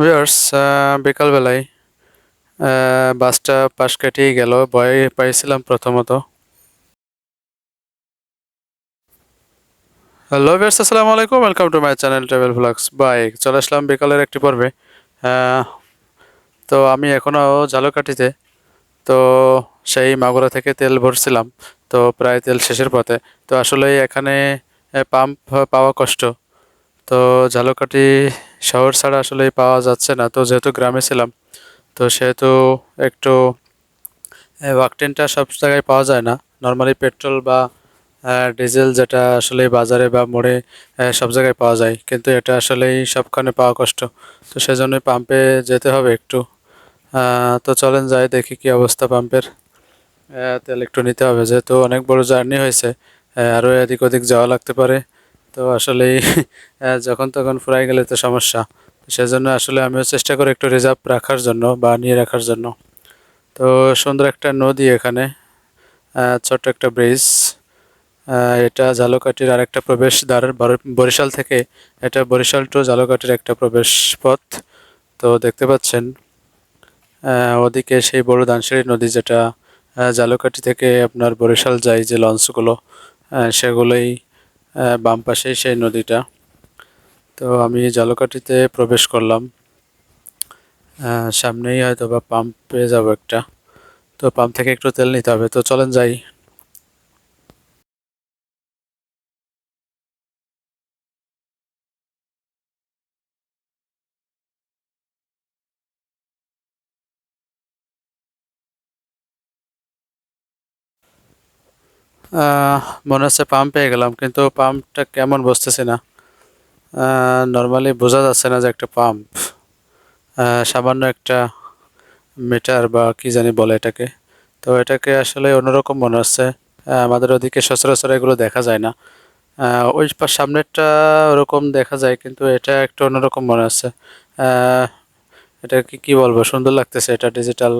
Viewers বিকালবেলায় বাসটা পাশ কাটিয়ে গেল, ভয় পাইছিলাম প্রথমত। হ্যালো ভিউয়ার্স আসসালামু আলাইকুম welcome to my channel travel blogs by চলে আসলাম বিকালের একটি পর্বে। তো আমি এখনও ঝালকাঠিতে, তো সেই মাগুরা থেকে তেল ভরছিলাম, তো প্রায় তেল শেষের পথে। তো আসলে এখানে পাম্প পাওয়া কষ্ট। তো ঝালকাঠি শহর ছাড়া আসলে পাওয়া যাচ্ছে না। তো যেহেতু গ্রামে ছিলাম, তো সেহেতু একটু ওয়াকটেনটা সব জায়গায় পাওয়া যায় না। নর্মালি পেট্রোল বা ডিজেল যেটা আসলে বাজারে বা মোড়ে সব জায়গায় পাওয়া যায়। কিন্তু এটা আসলেই সবখানে পাওয়া কষ্ট। তো সেজন্যই পাম্পে যেতে হবে একটু। তো চলেন যাই, দেখি কি অবস্থা পাম্পের। তেল একটু নিতে হবে। যেহেতু অনেক বড় জার্নি হয়েছে আরও এদিক ওদিক যাওয়া লাগতে পারে। তো আসলেই আহ, যখন তখন ফুরাই গেলে তো সমস্যা। সেজন্য আসলে আমিও চেষ্টা করি একটু রিজার্ভ রাখার জন্য বা নিয়ে রাখার জন্য। তো সুন্দর একটা নদী এখানে ছোট্ট একটা ব্রিজ এটা ঝালকাঠির আরেকটা প্রবেশ দ্বার বর- বরিশাল থেকে এটা বরিশাল টু ঝালকাঠির একটা প্রবেশ পথ তো দেখতে পাচ্ছেন ওদিকে সেই বড় দানসারি নদী যেটা আহ, থেকে আপনার বরিশাল যায় যে লঞ্চগুলো সেগুলোই বাম পাশে সেই নদীটা। তো আমি জালকাঠিতে প্রবেশ করলাম। সামনেই হয়তো বা পাম্প পেয়ে যাব একটা। তো পাম্প থেকে একটু তেল নিতে হবে। তো চলেন যাই। মনে হচ্ছে পাম্প পেয়ে গেলাম, কিন্তু পাম্পটা কেমন বসতেছে না। নর্মালি বোঝা যাচ্ছে না যে একটা পাম্প সামান্য একটা মিটার বা কি জানি বলে এটাকে। তো এটাকে আসলে অন্যরকম মনে হচ্ছে আমাদের ওদিকে সচরাচর এগুলো দেখা যায় না। ওই সামনেরটা ওরকম দেখা যায়, কিন্তু এটা একটা অন্যরকম মনে হচ্ছে। এটা কি কি বলব? সুন্দর লাগতেছে এটা ডিজিটাল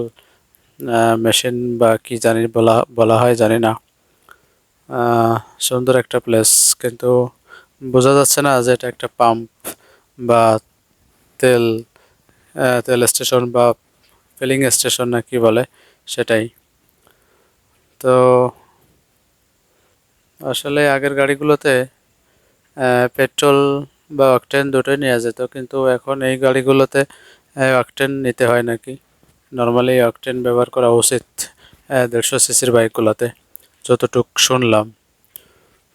মেশিন বা কি জানি বলা বলা হয়, জানি না। সুন্দর একটা প্লেস কিন্তু বোঝা যাচ্ছে না যে এটা একটা পাম্প বা তেল তেল স্টেশন বা ফিলিং স্টেশন না কি বলে সেটাই। তো আসলে আগের গাড়িগুলোতে পেট্রোল বা অকটেন দুটোই নেওয়া যেত। কিন্তু এখন এই গাড়িগুলোতে অকটেন নিতে হয় নাকি? নর্মালি অকটেন ব্যবহার করা উচিত দেড়শো সিসির বাইকগুলোতে যতটুক শুনলাম।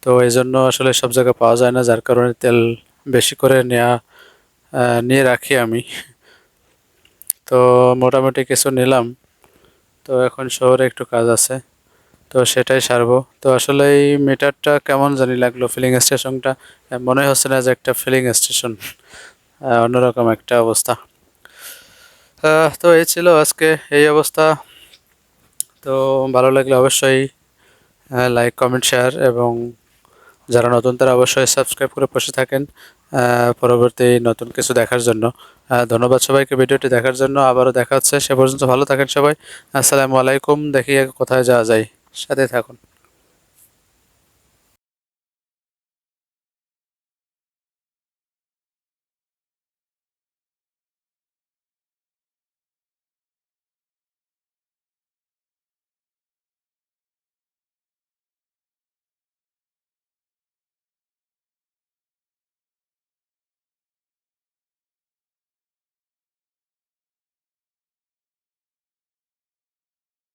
তো এই জন্য আসলে সব জায়গায় পাওয়া যায় না, যার কারণে তেল বেশি করে নেওয়া নিয়ে রাখি আমি। তো মোটামুটি কিছু নিলাম। তো এখন শহরে একটু কাজ আছে, তো সেটাই সারবো। তো আসলে এই মিটারটা কেমন জানি লাগল ফিলিং স্টেশনটা মনে হচ্ছে না যে একটা ফিলিং স্টেশন অন্যরকম একটা অবস্থা। তো এই ছিল আজকে এই অবস্থা। তো ভালো লাগলে অবশ্যই লাইক কমেন্ট শেয়ার এবং যারা নতুন তারা অবশ্যই সাবস্ক্রাইব করে বসে থাকেন পরবর্তী নতুন কিছু দেখার জন্য। ধন্যবাদ সবাইকে ভিডিওটি দেখার জন্য। আবারও দেখা হচ্ছে। সে পর্যন্ত ভালো থাকেন সবাই। আসসালামু আলাইকুম। দেখি কোথায় যাওয়া যায়। সাথে থাকুন।